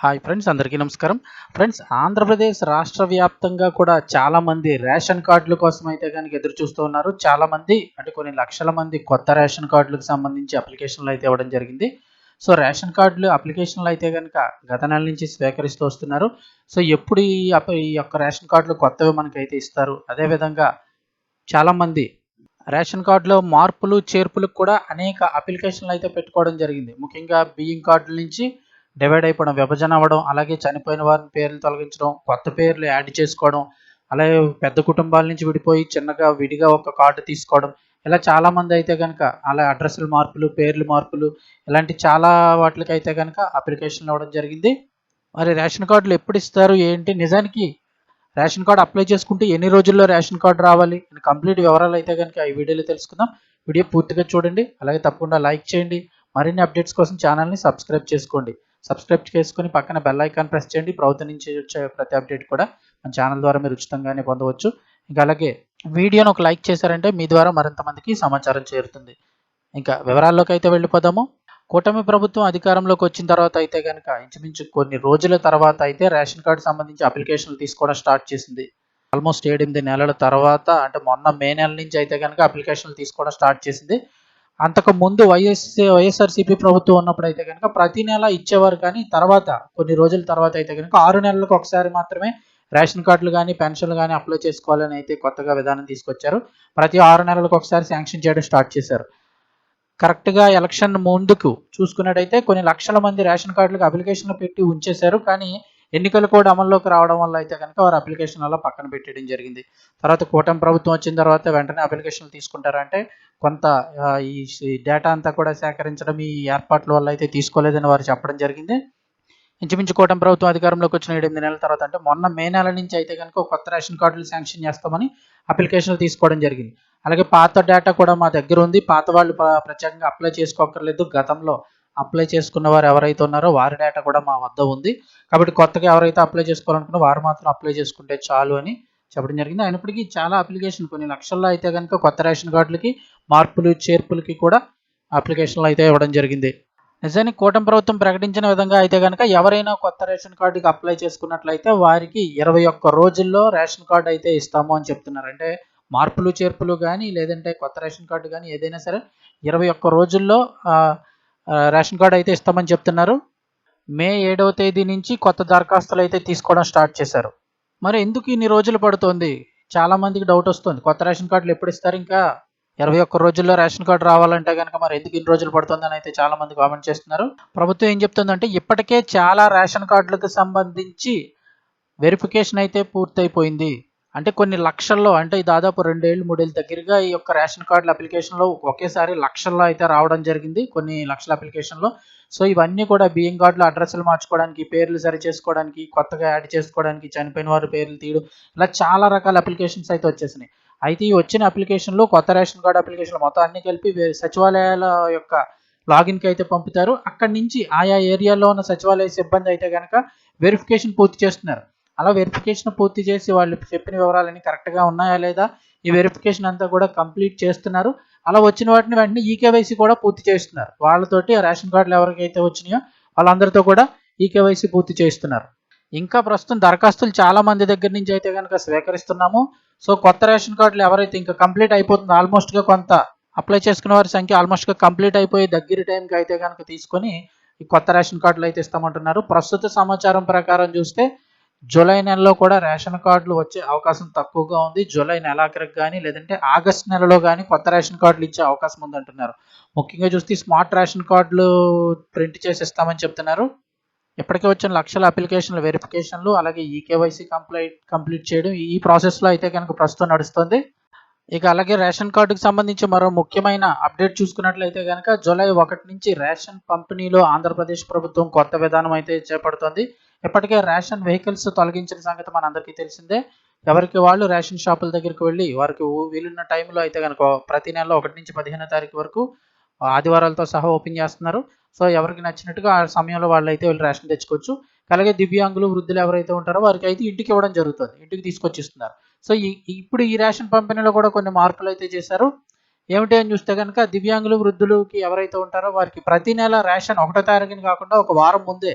Hi friends అందరికీ నమస్కారం. Friends Andhra Pradesh రాష్ట్ర వ్యాప్తంగా కూడా చాలామంది రేషన్ కార్డుల కోసం అయితే కనుక ఎదురు చూస్తూ ఉన్నారు. చాలామంది అంటే కొన్ని లక్షల మంది కొత్త రేషన్ కార్డులకు సంబంధించి అప్లికేషన్లు అయితే ఇవ్వడం జరిగింది. సో రేషన్ కార్డులు అప్లికేషన్లు అయితే కనుక గత నెల నుంచి స్వీకరిస్తూ వస్తున్నారు. సో ఎప్పుడు ఈ ఈ యొక్క రేషన్ కార్డులు కొత్తవి మనకైతే ఇస్తారు. అదేవిధంగా చాలామంది రేషన్ కార్డులో మార్పులు చేర్పులకు కూడా అనేక అప్లికేషన్లు అయితే పెట్టుకోవడం జరిగింది. ముఖ్యంగా బియ్యం కార్డుల నుంచి డివైడ్ అయిపోవడం విభజన అవ్వడం అలాగే చనిపోయిన వారిని పేర్లు తొలగించడం కొత్త పేర్లు యాడ్ చేసుకోవడం అలాగే పెద్ద కుటుంబాల నుంచి విడిపోయి చిన్నగా విడిగా ఒక కార్డు తీసుకోవడం. ఇలా చాలా మంది అయితే కనుక అలా అడ్రస్ల మార్పులు పేర్లు మార్పులు ఇలాంటి చాలా వాటికి అయితే కనుక అప్లికేషన్లు ఇవ్వడం జరిగింది. మరి రేషన్ కార్డులు ఎప్పుడు ఇస్తారు ఏంటి? నిజానికి రేషన్ కార్డు అప్లై చేసుకుంటే ఎన్ని రోజుల్లో రేషన్ కార్డు రావాలి? కంప్లీట్ వివరాలు అయితే కనుక ఈ వీడియోలో తెలుసుకుందాం. వీడియో పూర్తిగా చూడండి. అలాగే తప్పకుండా లైక్ చేయండి. మరిన్ని అప్డేట్స్ కోసం ఛానల్ని సబ్స్క్రైబ్ చేసుకోండి. సబ్స్క్రైబ్ చేసుకొని పక్కన బెల్ ఐకాన్ ప్రెస్ చేయండి. ప్రభుత్వం నుంచి వచ్చే ప్రతి అప్డేట్ కూడా మన ఛానల్ ద్వారా మీరు ఉచితంగానే పొందవచ్చు. ఇంకా అలాగే వీడియోను ఒక లైక్ చేశారంటే మీ ద్వారా మరింత మందికి సమాచారం చేరుతుంది. ఇంకా వివరాల్లోకి అయితే వెళ్ళిపోదాము. కూటమి ప్రభుత్వం అధికారంలోకి వచ్చిన తర్వాత అయితే కనుక ఇంచుమించు కొన్ని రోజుల తర్వాత అయితే రేషన్ కార్డు సంబంధించి అప్లికేషన్లు తీసుకోవడం స్టార్ట్ చేసింది. ఆల్మోస్ట్ ఎనిమిది నెలల తర్వాత అంటే మొన్న మే నెల నుంచి అయితే కనుక అప్లికేషన్లు తీసుకోవడం స్టార్ట్ చేసింది. అంతకు ముందు వైఎస్ వైఎస్ఆర్సీపీ ప్రభుత్వం ఉన్నప్పుడు అయితే కనుక ప్రతి నెల ఇచ్చేవారు కానీ తర్వాత కొన్ని రోజుల తర్వాత అయితే కనుక ఆరు నెలలకు ఒకసారి మాత్రమే రేషన్ కార్డులు కానీ పెన్షన్లు కానీ అప్లై చేసుకోవాలని అయితే కొత్తగా విధానం తీసుకొచ్చారు. ప్రతి ఆరు నెలలకు ఒకసారి శాంక్షన్ చేయడం స్టార్ట్ చేశారు. కరెక్ట్గా ఎలక్షన్ ముందుకు చూసుకున్నట్టయితే కొన్ని లక్షల మంది రేషన్ కార్డులకు అప్లికేషన్లు పెట్టి ఉంచేశారు. కానీ ఎన్నికలు కూడా అమల్లోకి రావడం వల్ల అయితే కనుక వారు అప్లికేషన్ అలా పక్కన పెట్టడం జరిగింది. తర్వాత కూటమి ప్రభుత్వం వచ్చిన తర్వాత వెంటనే అప్లికేషన్లు తీసుకుంటారంటే కొంత ఈ డేటా అంతా కూడా సేకరించడం ఈ ఏర్పాట్ల వల్ల అయితే తీసుకోలేదని వారు చెప్పడం జరిగింది. ఇంచుమించు కూటమి ప్రభుత్వం అధికారంలోకి వచ్చిన ఎనిమిది నెలల తర్వాత అంటే మొన్న మే నెల నుంచి అయితే కనుక కొత్త రేషన్ కార్డులు శాంక్షన్ చేస్తామని అప్లికేషన్లు తీసుకోవడం జరిగింది. అలాగే పాత డేటా కూడా మా దగ్గర ఉంది. పాత వాళ్ళు ప్రత్యేకంగా అప్లై చేసుకోకర్లేదు గతంలో అప్లై చేసుకున్న వారు ఎవరైతే ఉన్నారో వారి డేటా కూడా మా వద్ద ఉంది. కాబట్టి కొత్తగా ఎవరైతే అప్లై చేసుకోవాలనుకున్నారో వారు మాత్రం అప్లై చేసుకుంటే చాలు అని చెప్పడం జరిగింది. అయినప్పటికీ చాలా అప్లికేషన్ కొన్ని లక్షల్లో అయితే కనుక కొత్త రేషన్ కార్డులకి మార్పులు చేర్పులకి కూడా అప్లికేషన్లు అయితే ఇవ్వడం జరిగింది. నిజానికి కూటమి ప్రభుత్వం ప్రకటించిన విధంగా అయితే కనుక ఎవరైనా కొత్త రేషన్ కార్డుకి అప్లై చేసుకున్నట్లయితే వారికి ఇరవై ఒక్క రోజుల్లో రేషన్ కార్డు అయితే ఇస్తాము అని చెప్తున్నారు. అంటే మార్పులు చేర్పులు కానీ లేదంటే కొత్త రేషన్ కార్డు కానీ ఏదైనా సరే ఇరవై ఒక్క రోజుల్లో రేషన్ కార్డు అయితే ఇస్తామని చెప్తున్నారు. మే ఏడవ తేదీ నుంచి కొత్త దరఖాస్తులు అయితే తీసుకోవడం స్టార్ట్ చేశారు. మరి ఎందుకు ఇన్ని రోజులు పడుతోంది? చాలా మందికి డౌట్ వస్తుంది. కొత్త రేషన్ కార్డులు ఎప్పుడు ఇస్తారు ఇంకా? ఇరవై ఒక్క రోజుల్లో రేషన్ కార్డు రావాలంటే కనుక మరి ఎందుకు ఇన్ని రోజులు పడుతుందని అయితే చాలా మంది కామెంట్ చేస్తున్నారు. ప్రభుత్వం ఏం చెప్తుందంటే ఇప్పటికే చాలా రేషన్ కార్డులకు సంబంధించి వెరిఫికేషన్ అయితే పూర్తయిపోయింది. అంటే కొన్ని లక్షల్లో అంటే దాదాపు రెండేళ్ళు మూడేళ్ళ దగ్గరగా ఈ యొక్క రేషన్ కార్డుల అప్లికేషన్లో ఒకేసారి లక్షల్లో అయితే రావడం జరిగింది కొన్ని లక్షల అప్లికేషన్లో. సో ఇవన్నీ కూడా బియ్యం కార్డులు అడ్రస్లు మార్చుకోవడానికి పేర్లు సరి చేసుకోవడానికి కొత్తగా యాడ్ చేసుకోవడానికి చనిపోయిన వారి పేర్లు తీయడం ఇలా చాలా రకాల అప్లికేషన్స్ అయితే వచ్చేసినాయి. అయితే ఈ వచ్చిన అప్లికేషన్లు కొత్త రేషన్ కార్డు అప్లికేషన్లు మొత్తం అన్ని కలిపి సచివాలయాల యొక్క లాగిన్కి అయితే పంపుతారు. అక్కడి నుంచి ఆయా ఏరియాలో ఉన్న సచివాలయ సిబ్బంది అయితే కనుక వెరిఫికేషన్ పూర్తి చేస్తున్నారు. అలా వెరిఫికేషన్ పూర్తి చేసి వాళ్ళు చెప్పిన వివరాలన్నీ కరెక్ట్గా ఉన్నాయా లేదా ఈ వెరిఫికేషన్ అంతా కూడా కంప్లీట్ చేస్తున్నారు. అలా వచ్చిన వాటిని వెంటనే ఈకేవైసీ కూడా పూర్తి చేస్తున్నారు. వాళ్ళతోటి రేషన్ కార్డులు ఎవరికైతే వచ్చినాయో వాళ్ళందరితో కూడా ఈకేవైసీ పూర్తి చేస్తున్నారు. ఇంకా ప్రస్తుతం దరఖాస్తులు చాలా మంది దగ్గర నుంచి అయితే కనుక స్వీకరిస్తున్నాము. సో కొత్త రేషన్ కార్డులు ఎవరైతే ఇంకా కంప్లీట్ అయిపోతుంది ఆల్మోస్ట్గా కొంత అప్లై చేసుకున్న వారి సంఖ్య ఆల్మోస్ట్గా కంప్లీట్ అయిపోయి దగ్గర టైంకి అయితే కనుక తీసుకొని ఈ కొత్త రేషన్ కార్డులు అయితే ఇస్తామంటున్నారు. ప్రస్తుత సమాచారం ప్రకారం చూస్తే జూలై నెలలో కూడా రేషన్ కార్డులు వచ్చే అవకాశం తక్కువగా ఉంది. జూలై నెలాఖరికి కానీ లేదంటే ఆగస్ట్ నెలలో కానీ కొత్త రేషన్ కార్డులు ఇచ్చే అవకాశం ఉంది అంటున్నారు ముఖ్యంగా చూస్తే స్మార్ట్ రేషన్ కార్డులు ప్రింట్ చేసి ఇస్తామని చెప్తున్నారు. ఇప్పటికే వచ్చిన లక్షల అప్లికేషన్ల వెరిఫికేషన్లు అలాగే ఈ కేవైసీ కంప్లీట్ కంప్లీట్ చేయడం ఈ ప్రాసెస్లో అయితే కనుక ప్రస్తుతం నడుస్తుంది. ఇక అలాగే రేషన్ కార్డుకి సంబంధించి మరో ముఖ్యమైన అప్డేట్ చూసుకున్నట్లయితే కనుక జూలై ఒకటి నుంచి రేషన్ పంపిణీలో ఆంధ్రప్రదేశ్ ప్రభుత్వం కొత్త విధానం అయితే చేపడుతుంది. ఇప్పటికే రేషన్ వెహికల్స్ తొలగించిన సంగతి మనందరికీ తెలిసిందే. ఎవరికి వాళ్ళు రేషన్ షాపుల దగ్గరికి వెళ్ళి వారికి వీలున్న టైంలో అయితే కనుక ప్రతి నెల ఒకటి నుంచి పదిహేనో తారీఖు వరకు ఆదివారాలతో సహా ఓపెన్ చేస్తున్నారు. సో ఎవరికి నచ్చినట్టుగా ఆ సమయంలో వాళ్ళు అయితే వెళ్ళి రేషన్ తెచ్చుకోవచ్చు. అలాగే దివ్యాంగులు వృద్ధులు ఎవరైతే ఉంటారో వారికి అయితే ఇంటికి ఇవ్వడం జరుగుతుంది. ఇంటికి తీసుకొచ్చిస్తున్నారు. సో ఈ ఇప్పుడు ఈ రేషన్ పంపిణీలో కూడా కొన్ని మార్పులు అయితే చేశారు. ఏమిటి అని చూస్తే కనుక దివ్యాంగులు వృద్ధులకి ఎవరైతే ఉంటారో వారికి ప్రతి నెల రేషన్ ఒకటో తారీఖుని కాకుండా ఒక వారం ముందే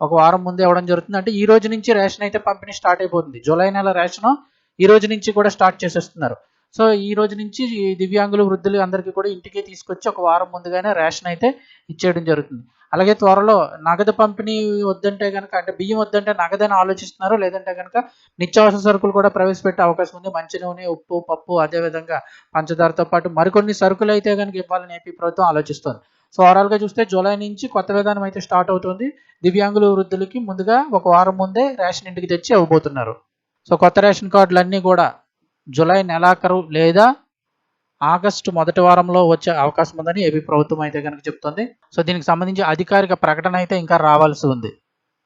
ఒక వారం ముందే ఇవ్వడం జరుగుతుంది. అంటే ఈ రోజు నుంచి రేషన్ అయితే పంపిణీ స్టార్ట్ అయిపోతుంది. జూలై నెల రేషన్ ఈ రోజు నుంచి కూడా స్టార్ట్ చేసేస్తున్నారు. సో ఈ రోజు నుంచి దివ్యాంగులు వృద్ధులు అందరికీ కూడా ఇంటికి తీసుకొచ్చి ఒక వారం ముందుగానే రేషన్ అయితే ఇచ్చేయడం జరుగుతుంది. అలాగే త్వరలో నగదు పంపిణీ వద్దంటే కనుక అంటే బియ్యం వద్దంటే నగదని ఆలోచిస్తున్నారు లేదంటే కనుక నిత్యావసర సరుకులు కూడా ప్రవేశపెట్టే అవకాశం ఉంది. మంచి నూనె ఉప్పు పప్పు అదేవిధంగా పంచదారతో పాటు మరికొన్ని సరుకులు అయితే కనుక ఇవ్వాలని ఏపీ ప్రభుత్వం ఆలోచిస్తుంది. సో ఓవరాల్గా చూస్తే జూలై నుంచి కొత్త విధానం అయితే స్టార్ట్ అవుతుంది. దివ్యాంగులు వృద్ధులకి ముందుగా ఒక వారం ముందే రేషన్ ఇంటికి తెచ్చి ఇవ్వబోతున్నారు. సో కొత్త రేషన్ కార్డులు అన్నీ కూడా జూలై నెలాఖరు లేదా ఆగస్టు మొదటి వారంలో వచ్చే అవకాశం ఉందని ఏపీ ప్రభుత్వం అయితే కనుక చెప్తుంది. సో దీనికి సంబంధించి అధికారిక ప్రకటన అయితే ఇంకా రావాల్సి ఉంది.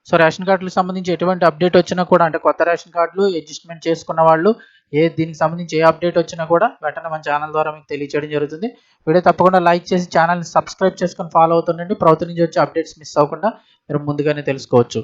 సో రేషన్ కార్డులకు సంబంధించి ఎటువంటి అప్డేట్ వచ్చినా కూడా అంటే కొత్త రేషన్ కార్డులు అడ్జస్ట్మెంట్ చేసుకున్న వాళ్ళు ఏ దీనికి సంబంధించి ఏ అప్డేట్ వచ్చినా కూడా వెంటనే మన ఛానల్ ద్వారా మీకు తెలియచేయడం జరుగుతుంది. వీడియో తప్పకుండా లైక్ చేసి ఛానల్ని సబ్స్క్రైబ్ చేసుకొని ఫాలో అవుతుండండి. ప్రభుత్వం నుంచి వచ్చే అప్డేట్స్ మిస్ అవ్వకుండా మీరు ముందుగానే తెలుసుకోవచ్చు.